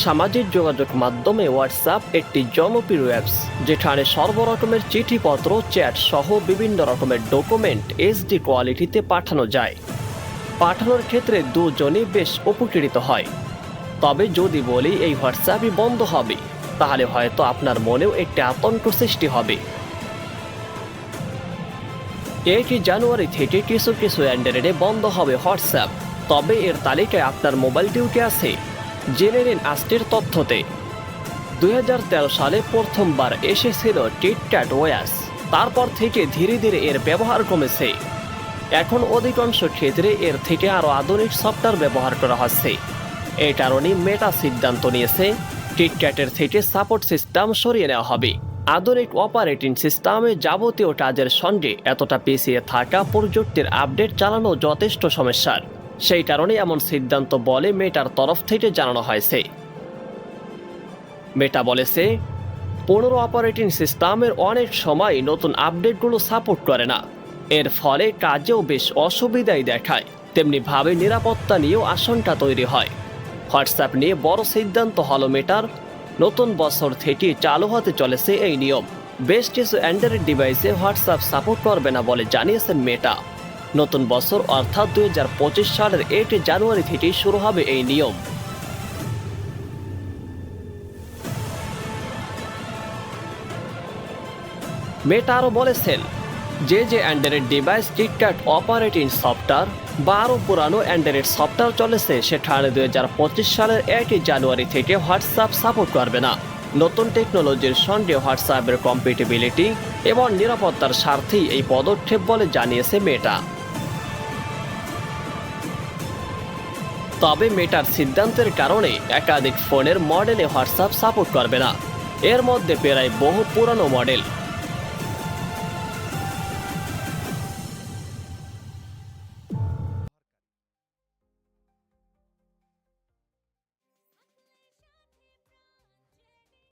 সামাজিক যোগাযোগ মাধ্যমে হোয়াটসঅ্যাপ একটি জনপ্রিয় অ্যাপস যেখানে সর্বরকমের চিঠিপত্র চ্যাট সহ বিভিন্ন রকমের ডকুমেন্ট এইচডি কোয়ালিটিতে পাঠানো যায়। পাঠানোর ক্ষেত্রে দুজনই বেশ উপকৃত হয়। তবে যদি বলি এই হোয়াটসঅ্যাপই বন্ধ হবে, তাহলে হয়তো আপনার মনেও একটি আতঙ্ক সৃষ্টি হবে। একই জানুয়ারি থেকে কিছু কিছু অ্যান্ড্রয়েডে বন্ধ হবে হোয়াটসঅ্যাপ তবে এর তালিকায় আপনার মোবাইলটিও কি আছে? জেনে নিন আজকের তথ্যতে। দু হাজার তেরো সালে প্রথমবার এসেছিল টিটক্যাট ওয়াস তারপর থেকে ধীরে ধীরে এর ব্যবহার কমেছে। এখন অধিকাংশ ক্ষেত্রে এর থেকে আরও আধুনিক সফটওয়্যার ব্যবহার করা হচ্ছে। এই কারণে মেটা সিদ্ধান্ত নিয়েছে টিটক্যাটের থেকে সাপোর্ট সিস্টেম সরিয়ে নেওয়া হবে। আধুনিক অপারেটিং সিস্টেমে যাবতীয় কাজের সঙ্গে এতটা পিছিয়ে থাকা প্রযুক্তির আপডেট চালানো যথেষ্ট সমস্যার। সেই কারণে এমন সিদ্ধান্ত বলে মেটার তরফ থেকে জানানো হয়েছে। মেটা বলেছে, পনেরো অপারেটিং সিস্টেমের অনেক সময় নতুন আপডেটগুলো সাপোর্ট করে না। এর ফলে কাজেও বেশ অসুবিধাই দেখায়। তেমনিভাবে নিরাপত্তা নিয়েও আশঙ্কা তৈরি হয়। হোয়াটসঅ্যাপ নিয়ে বড় সিদ্ধান্ত হলো মেটার নতুন বছর থেকে চালু হতে চলেছে এই নিয়ম। বেশ কিছু অ্যান্ড্রয়েড ডিভাইসে হোয়াটসঅ্যাপ সাপোর্ট করবে না বলে জানিয়েছেন মেটা নতুন বছর অর্থাৎ দুই হাজার পঁচিশ সালের এইট জানুয়ারি থেকে শুরু হবে এই নিয়ম। মেটা আরও বলেছেন, যে যে Android device TikTok operating software বা আরও পুরানো অ্যান্ড্রয়েড সফটওয়্যার চলেছে সেখানে দুই হাজার পঁচিশ সালের একই জানুয়ারি থেকে হোয়াটসঅ্যাপ সাপোর্ট করবে না। নতুন টেকনোলজির সঙ্গে হোয়াটসঅ্যাপের কম্পিটেবিলিটি এবং নিরাপত্তার স্বার্থেই এই পদক্ষেপ বলে জানিয়েছে মেটা। তবে মেটার সিদ্ধান্তের কারণে একাধিক ফোনের মডেলে হোয়াটসঅ্যাপ সাপোর্ট করবে না। এর মধ্যে প্রায় বহু পুরনো মডেল।